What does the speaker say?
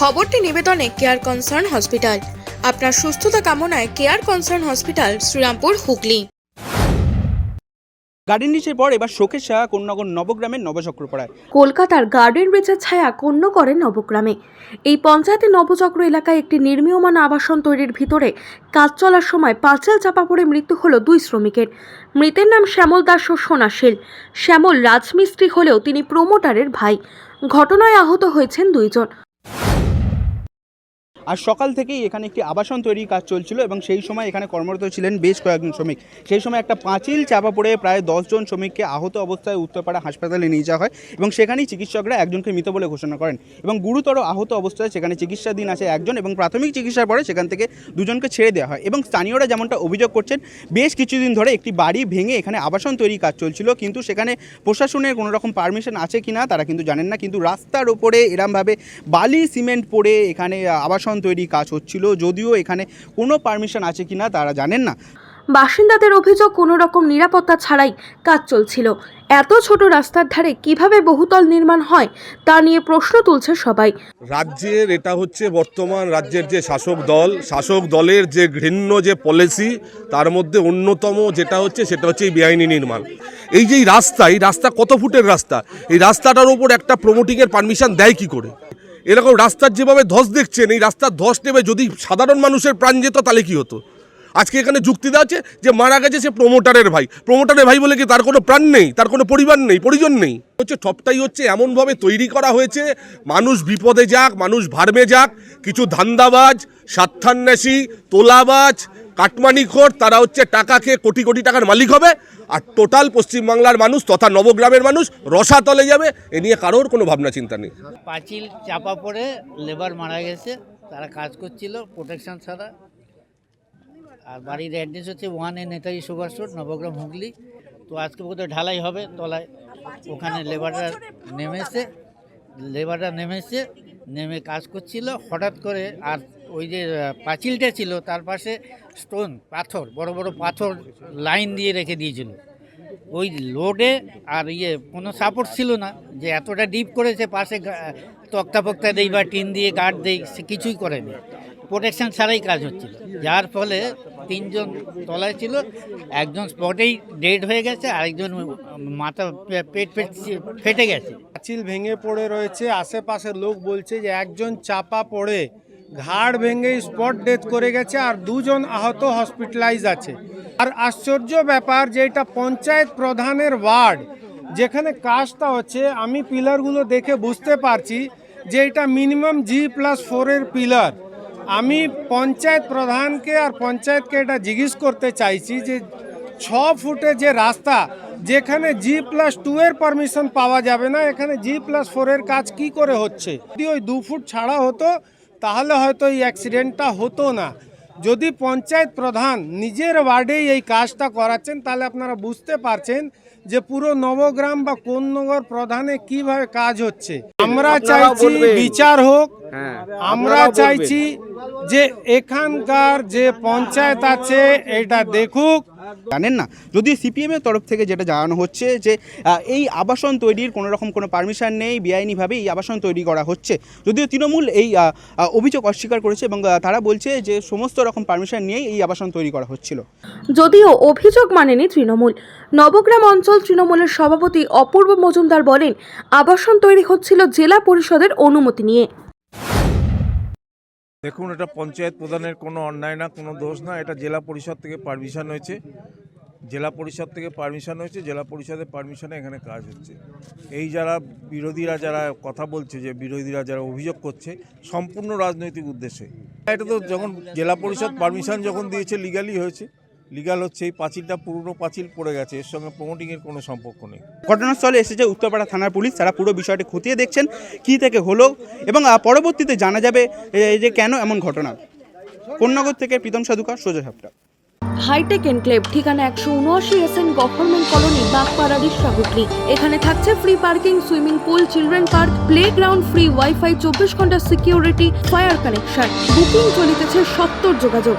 খবরটি নিবেদনে care concern hospital আপনার সুস্থতা কামনায় care concern hospital Serampore Hooghly. Garden রিচের পর এবার শোকের শাহ কন্যাগর নবগ্রামের নবচক্রপাড়ায়। কলকাতার গার্ডেন রিচের ছায়া কন্য করে নবগ্রামে। এই পঞ্চায়েতের নবচক্র এলাকায় একটি নির্মীয়মান আবাসন তৈরির ভিতরে কাজ চলার সময় পাঁচিল চাপা পড়ে মৃত্যু হলো দুই শ্রমিকের। মৃতের নাম শ্যামল দাস ও সোনা শীল শ্যামল রাজমিস্ত্রি হলেও তিনি প্রমোটারের ভাই। ঘটনায় আহত হয়েছেন দুইজন। আর সকাল থেকেই এখানে একটি আবাসন তৈরির কাজ চলছিল এবং সেই সময় এখানে কর্মরত ছিলেন বেশ কয়েকজন শ্রমিক। সেই সময় একটা পাঁচিল চাপা পড়ে প্রায় দশজন শ্রমিককে আহত অবস্থায় উত্তরপাড়া হাসপাতালে নিয়ে যাওয়া হয় এবং সেখানেই চিকিৎসকরা একজনকে মৃত বলে ঘোষণা করেন এবং গুরুতর আহত অবস্থায় সেখানে চিকিৎসাধীন আছে একজন এবং প্রাথমিক চিকিৎসার পরে সেখান থেকে দুজনকে ছেড়ে দেওয়া হয় এবং স্থানীয়রা যেমনটা অভিযোগ করছেন বেশ কিছুদিন ধরে একটি বাড়ি ভেঙে এখানে আবাসন তৈরির কাজ চলছিল কিন্তু সেখানে প্রশাসনের কোনো রকম পারমিশন আছে কি না তারা কিন্তু জানেন না। কিন্তু রাস্তার ওপরে এরমভাবে বালি সিমেন্ট পড়ে এখানে আহ, আবাসন তৈরির কাজ হচ্ছিল যদিও এখানে কোনো পারমিশন আছে কি না তারা জানেন না। বাসিন্দাদের অভিযোগ কোনো রকম নিরাপত্তা ছাড়াই কাজ চলছিল। এত ছোট রাস্তার ধারে কীভাবে বহুতল নির্মাণ হয় তা নিয়ে প্রশ্ন তুলছে সবাই। রাজ্যের এটা হচ্ছে বর্তমান রাজ্যের যে শাসক দল শাসক দলের যে ঘৃণ্য যে পলিসি তার মধ্যে অন্যতম যেটা হচ্ছে সেটা হচ্ছে এই বেআইনি নির্মাণ। এই যে রাস্তা এই রাস্তা কত ফুটের রাস্তা? এই রাস্তাটার উপর একটা প্রমোটিংয়ের পারমিশন দেয় কি করে? এরকম রাস্তার যেভাবে ধস দেখছেন, এই রাস্তার ধস নেবে যদি সাধারণ মানুষের প্রাণ যেত, তাহলে কি হতো? আজকে এখানে যুক্তি দেওয়া আছে যে মারা গেছে সে প্রমোটারের ভাই। প্রমোটারের ভাই বলে কি তার কোনো প্রাণ নেই? তার কোনো পরিবার নেই, পরিজন নেই। হচ্ছে সবটাই হচ্ছে, এমনভাবে তৈরি করা হয়েছে, মানুষ বিপদে যাক, মানুষ ভার্মে যাক, কিছু ধান্দাবাজ স্বার্থান্বেষী তোলাবাজ, কাটমানিখোর, তারা হচ্ছে টাকা খেয়ে কোটি কোটি টাকার মালিক হবে, আর টোটাল পশ্চিমবাংলার মানুষ তথা নবগ্রামের মানুষ রসাতলে যাবে, এ নিয়ে কারোর কোনো ভাবনা চিন্তা নেই। পাঁচিল চাপা পড়ে লেবার মারা গেছে, তারা কাজ করছিল প্রোটেকশন ছাড়া। আর বাড়ির অ্যাড্রেস হচ্ছে ওয়ান নেতাজি সুভাষ রোড নবগ্রাম হুগলি। তো আজকে বোধহয় ঢালাই হবে, তলায় ওখানে লেবাররা নেমেছে লেবাররা নেমেছে, নেমে কাজ করছিল। হঠাৎ করে আর ওই যে পাঁচিলটা ছিল, তার পাশে স্টোন পাথর, বড় বড় পাথর লাইন দিয়ে রেখে দিয়েছিল। ওই লোডে আর ইয়ে কোনো সাপোর্ট ছিল না, যে এতটা ডিপ করেছে, পাশে তক্তা ফক্তা দেই বা টিন দিয়ে গার্ড দেই, সে কিছুই করেনি। প্রোটেকশন ছাড়াই কাজ হচ্ছিল। যার ফলে তিনজন তলায় ছিল, একজন স্পটেই ডেড হয়ে গেছে, আরেকজন মাথা পেট পেট ফেটে গেছে। পাঁচিল ভেঙে পড়ে রয়েছে, আশেপাশের লোক বলছে যে একজন চাপা পড়ে, ঘাড় ভেঙে স্পট ডেথ করে গেছে আর দুজন আহত হসপিটালাইজ আছে। আর আশ্চর্য ব্যাপার যে এটা পঞ্চায়েত প্রধানের ওয়ার্ড, যেখানে কাজটা হচ্ছে, আমি পিলারগুলো দেখে বুঝতে পারছি যে এটা মিনিমাম জি প্লাস ফোরের পিলার। আমি পঞ্চায়েত প্রধানকে আর পঞ্চায়েতকে এটা জিজ্ঞেস করতে চাইছি যে ছ ফুটে যে রাস্তা যেখানে জি প্লাস টু এর পারমিশন পাওয়া যাবে না এখানে জি প্লাস ফোরের কাজ কি করে হচ্ছে? যদি ওই দু ফুট ছাড়া হতো তাহলে হয়তো এই অ্যাক্সিডেন্টটা হতো না। যদি পঞ্চায়েত প্রধান নিজের ওয়ার্ডেই এই কাজটা করাচ্ছেন তাহলে আপনারা বুঝতে পারছেন যে পুরো নবগ্রাম বা কোন নগর প্রধানে কীভাবে কাজ হচ্ছে। আমরা চাইছি বিচার হোক আমরা চাইছি যে এখানকার যে পঞ্চায়েত আছে এটা দেখুক। জানেন না? যদিও সিপিএমের তরফ থেকে যেটা জানানো হচ্ছে যে এই আবাসন তৈরির কোনো রকম কোনো পারমিশন নেই বেআইনিভাবে এই আবাসন তৈরি করা হচ্ছে। যদিও তৃণমূল এই অভিযোগ অস্বীকার করেছে এবং তারা বলছে যে সমস্ত রকম পারমিশন নিয়েই এই আবাসন তৈরি করা হচ্ছিল। যদিও অভিযোগ মানেনি তৃণমূল। নবগ্রাম অঞ্চল তৃণমূলের সভাপতি অপূর্ব মজুমদার বলেন আবাসন তৈরি হচ্ছিল জেলা পরিষদের অনুমতি নিয়ে। দেখুন, এটা পঞ্চায়েত প্রধানের কোনো অন্যায় না, কোনো দোষ না, এটা জেলা পরিষদ থেকে পারমিশন হয়েছে। জেলা পরিষদ থেকে পারমিশন হয়েছে, জেলা পরিষদের পারমিশনে এখানে কাজ হচ্ছে। এই যারা বিরোধীরা যারা কথা বলছে যে বিরোধীরা যারা অভিযোগ করছে, সম্পূর্ণ রাজনৈতিক উদ্দেশ্যে। এটা তো যখন জেলা পরিষদ পারমিশন যখন দিয়েছে লিগালি হয়েছে। লিগাল হচ্ছে এই পাঁচিলটা পুরনো পাঁচিল পড়ে গেছে এর সঙ্গে প্রমোটিংয়ের কোনো সম্পর্ক নেই। ঘটনাস্থলে এসেছে উত্তরপাড়া থানার পুলিশ তারা পুরো বিষয়টি খতিয়ে দেখছেন কী থেকে হলো এবং পরবর্তীতে জানা যাবে যে কেন এমন ঘটনা। কোন্নগর থেকে প্রীতম সাধুকা সোজা সাপটা হাইটেক এনক্লেভ ঠিকানা একশো উনআশি S N government colony Bagpara Rishra এখানে থাকছে free parking swimming pool children park playground free wifi চব্বিশ ঘণ্টা সিকিউরিটি ফায়ার কানেকশন বুকিং চলিতেছে সত্তর যোগাযোগ।